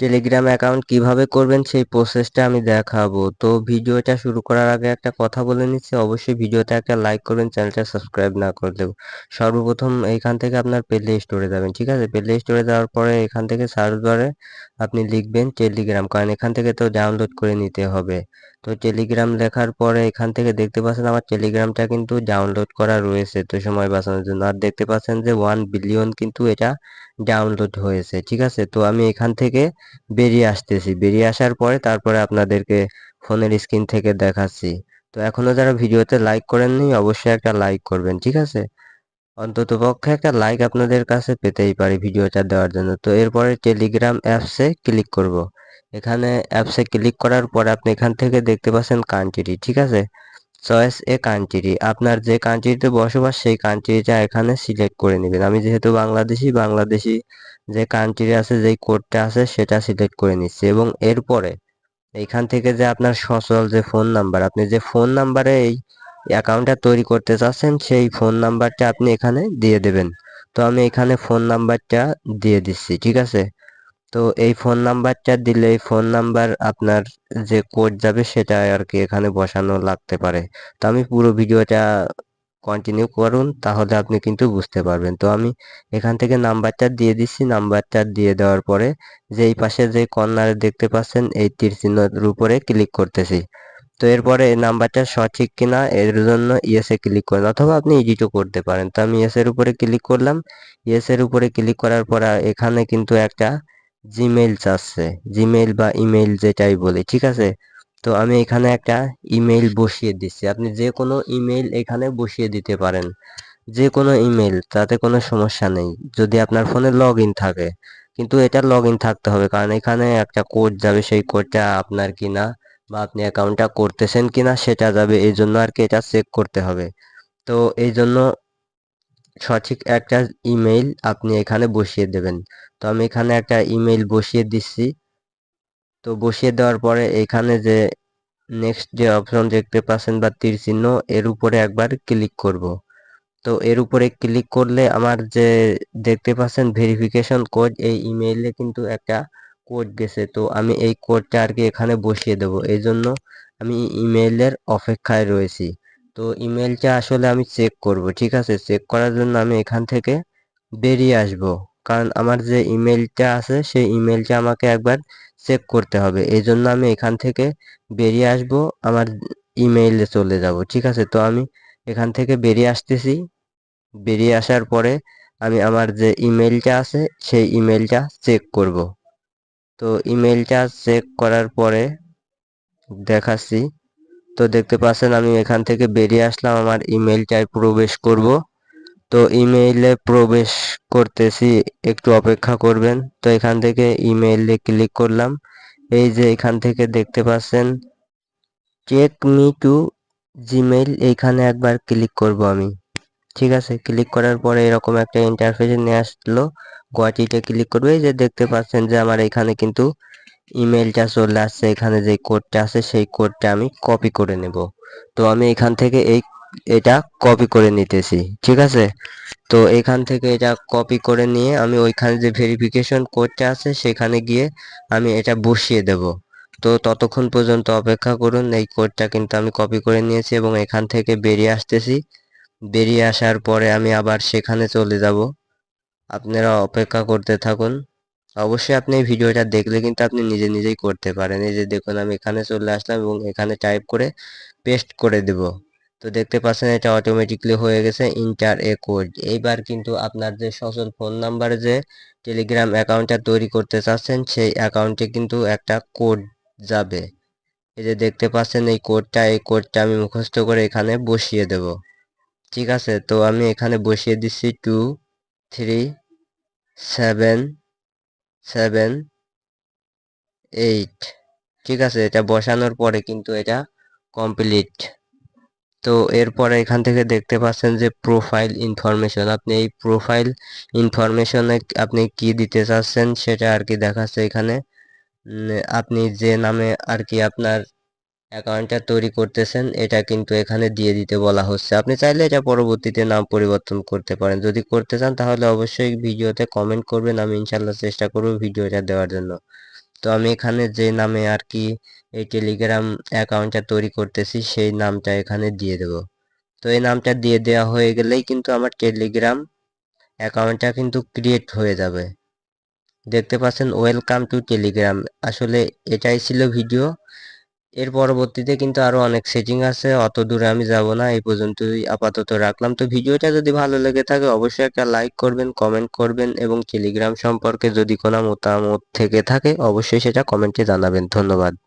Telegram account কীভাবে করবেন সেই প্রসেসটা আমি দেখাবো। তো ভিডিওটা শুরু করার আগে একটা কথা বলে নিচ্ছি। অবশ্যই ভিডিওতে একটা লাইক করবেন চ্যানেলটা সাবস্ক্রাইব না করলেও। সর্বপ্রথম এইখান থেকে আপনার প্লে স্টোরে যাবেন, ঠিক আছে? প্লে স্টোরে যাওয়ার পরে এখান থেকে সার্চ বারে আপনি লিখবেন টেলিগ্রাম কারণ এখান থেকে তো ডাউনলোড করে নিতে হবে। তো টেলিগ্রাম লেখার পরে এখান থেকে দেখতে পাচ্ছেন আমার টেলিগ্রামটা কিন্তু ডাউনলোড করা রয়েছে তো সময় বাঁচানোর জন্য। আর দেখতে পাচ্ছেন যে ওয়ান বিলিয়ন কিন্তু এটা ডাউনলোড হয়েছে, ঠিক আছে? তো আমি এখান থেকে বেরিয়ে আসতেছি। বেরিয়ে আসার পরে তারপরে আপনাদেরকে ফোনের স্ক্রিন থেকে দেখাচ্ছি। তো এখনও যারা ভিডিওতে লাইক করেননি, অবশ্যই একটা লাইক করবেন, ঠিক আছে? অন্তত পক্ষে একটা লাইক আপনাদের কাছে পেতেই পারি ভিডিওটা দেওয়ার জন্য। তো এরপরে টেলিগ্রাম অ্যাপসে ক্লিক করব। এখানে অ্যাপসে ক্লিক করার পরে আপনি এখান থেকে দেখতে পাচ্ছেন কান্ট্রি ঠিক আছে? চয়েস এ কান্ট্রি আপনার যে কান্ট্রিতে বসবাস সেই কান্ট্রিটা এখানে সিলেক্ট করে নেবেন। আমি যেহেতু বাংলাদেশি বাংলাদেশি যে কান্ট্রি আছে, যেই কোডটা আছে, সেটা সিলেক্ট করে নিচ্ছি। এবং এরপরে এইখান থেকে যে আপনার সচল যে ফোন নাম্বার আপনি যে ফোন নাম্বারে এই অ্যাকাউন্টটা তৈরি করতে চাচ্ছেন, সেই ফোন নাম্বারটা আপনি এখানে দিয়ে দেবেন। তো আমি এখানে ফোন নাম্বারটা দিয়ে দিচ্ছি, ঠিক আছে? তো এই ফোন নাম্বারটা দিলে এই ফোন নাম্বার আপনার যে কোড যাবে সেটা আর কি এখানে বসানো লাগতে পারে। তো আমি পুরো ভিডিওটা কন্টিনিউ করুন, তাহলে আপনি কিন্তু বুঝতে পারবেন। তো আমি এখান থেকে নাম্বারটা দিয়ে দিচ্ছি। নাম্বারটা দিয়ে দেওয়ার পরে যে এই পাশে যে কর্নারে দেখতে পাচ্ছেন, এই তীর চিহ্নের উপরে ক্লিক করতেছি। তো এরপরে এই নাম্বারটা সঠিক কিনা, এর জন্য ইয়েসে ক্লিক করেন, অথবা আপনি এডিটও করতে পারেন। তো আমি ইয়েসের উপরে ক্লিক করলাম। ইয়েসের উপরে ক্লিক করার পর, এখানে কিন্তু একটা জিমেইল চাচ্ছে জিমেইল বা ইমেইল যেটাই বলি, ঠিক আছে? তো আমি এখানে একটা ইমেইল বসিয়ে দিচ্ছি। আপনি যে কোনো ইমেইল এখানে বসিয়ে দিতে পারেন। যে কোনো ইমেইল তাতে কোনো সমস্যা নেই। যদি আপনার ফোনে লগ ইন থাকে, কিন্তু এটা লগ ইন থাকতে হবে, কারণ এখানে একটা কোড যাবে, সেই কোডটা আপনার কিনা বা আপনি অ্যাকাউন্টটা করতেছেন কিনা, সেটা যাবে এই জন্য আর কি এটা চেক করতে হবে। তো এই জন্য সঠিক একটা ইমেইল আপনি এখানে বসিয়ে দেবেন। তো আমি এখানে একটা ইমেইল বসিয়ে দিচ্ছি। তো বসিয়ে দেওয়ার পরে এখানে যে নেক্সট যে অপশন দেখতে পাচ্ছেন বা তীর চিহ্ন, এর উপরে একবার ক্লিক করব। তো এর উপরে ক্লিক করলে আমার যে দেখতে পাচ্ছেন ভেরিফিকেশন কোড এই ইমেইলে কিন্তু একটা কোড গেছে। তো আমি এই কোডটা আর কি এখানে বসিয়ে দেব। এই জন্য আমি ইমেইলের অপেক্ষায় রয়েছি। তো ইমেলটা আসলে আমি চেক করব, ঠিক আছে? চেক করার জন্য আমি এখান থেকে বেরিয়ে আসব। কারণ আমার যে ইমেলটা আছে, সেই ইমেলটা আমাকে একবার চেক করতে হবে। এই জন্য আমি এখান থেকে বেরিয়ে আসব, আমার ইমেইলে চলে যাব, ঠিক আছে? তো আমি এখান থেকে বেরিয়ে আসতেছি। বেরিয়ে আসার পরে আমি আমার যে ইমেলটা আছে, সেই ইমেলটা চেক করব। তো ইমেলটা চেক করার পরে দেখাচ্ছি। তো দেখতে পাচ্ছেন, আমি এখান থেকে বেরিয়ে আসলাম, আমার ইমেলটায় প্রবেশ করব। তো ইমেইলে প্রবেশ করতেছি, একটু অপেক্ষা করবেন। তো এখান থেকে ইমেইলে ক্লিক করলাম। এই যে এখান থেকে দেখতে পাচ্ছেন, চেক মি টু জিমেইল, এইখানে একবার ক্লিক করব আমি। ঠিক আছে, ক্লিক করার পরে এরকম একটা ইন্টারফেসে নিয়ে আসলো, গুয়াহাটিতে ক্লিক করবে। এই যে দেখতে পাচ্ছেন যে আমার এখানে কিন্তু ইমেলটা চলে আসছে, এখানে যে কোডটা আছে, সেই কোডটা আমি কপি করে নেব। তো আমি এখান থেকে এই, এটা কপি করে নিতেছি, ঠিক আছে? তো এখান থেকে এটা কপি করে নিয়ে আমি ওইখানে যে ভেরিফিকেশন কোডটা আছে, সেখানে গিয়ে আমি এটা বসিয়ে দেব। তো ততক্ষণ পর্যন্ত অপেক্ষা করুন, এই কোডটা কিন্তু আমি কপি করে নিয়েছি এবং এখান থেকে বেরিয়ে আসতেছি। বেরিয়ে আসার পরে আমি আবার সেখানে চলে যাব। আপনারা অপেক্ষা করতে থাকুন। অবশ্যই আপনি এই ভিডিওটা দেখলে কিন্তু আপনি নিজে নিজেই করতে পারেন। এই যে দেখুন, আমি এখানে চলে আসলাম এবং এখানে টাইপ করে পেস্ট করে দেব। তো দেখতে পাচ্ছেন, এটা অটোমেটিকলি হয়ে গেছে ইন্টার এ কোড এইবার কিন্তু আপনার যে সচল ফোন নাম্বারে যে টেলিগ্রাম অ্যাকাউন্টটা তৈরি করতে চাচ্ছেন, সেই অ্যাকাউন্টে কিন্তু একটা কোড যাবে। এই যে দেখতে পাচ্ছেন, এই কোডটা এই কোডটা আমি মুখস্থ করে এখানে বসিয়ে দেব। ঠিক আছে? তো আমি এখানে বসিয়ে দিচ্ছি two three seven seven eight ঠিক আছে? এটা বসানোর পরে কিন্তু এটা কমপ্লিট তো এরপরে এখান থেকে দেখতে পাচ্ছেন যে প্রোফাইল ইনফরমেশন আপনি এই প্রোফাইল ইনফরমেশনে আপনি কি দিতে চাচ্ছেন সেটা আর কি দেখাচ্ছে এখানে। আপনি যে নামে আর কি আপনার অ্যাকাউন্টটা তৈরি করতেছেন, এটা কিন্তু এখানে দিয়ে দিতে বলা হচ্ছে। আপনি চাইলে এটা পরবর্তীতে নাম পরিবর্তন করতে পারেন। যদি করতে চান, তাহলে অবশ্যই ভিডিওতে কমেন্ট করবেন, আমি ইনশাল্লাহ চেষ্টা করব ভিডিওটা দেওয়ার জন্য। তো আমি এখানে যে নামে আর কি এই টেলিগ্রাম অ্যাকাউন্টটা তৈরি করতেছি, সেই নামটা এখানে দিয়ে দেব। তো এই নামটা দিয়ে দেওয়া হয়ে গেলেই কিন্তু আমার টেলিগ্রাম অ্যাকাউন্টটা কিন্তু ক্রিয়েট হয়ে যাবে। দেখতে পাচ্ছেন ওয়েলকাম টু টেলিগ্রাম আসলে এটাই ছিল ভিডিও এর পরবর্তীতে কিন্তু আরও অনেক সেটিং আছে, অত দূরে আমি যাব না, এই পর্যন্তই আপাতত রাখলাম। তো ভিডিওটা যদি ভালো লেগে থাকে, অবশ্যই একটা লাইক করবেন কমেন্ট করবেন এবং টেলিগ্রাম সম্পর্কে যদি কোনো মতামত থেকে থাকে, অবশ্যই সেটা কমেন্টে জানাবেন। ধন্যবাদ।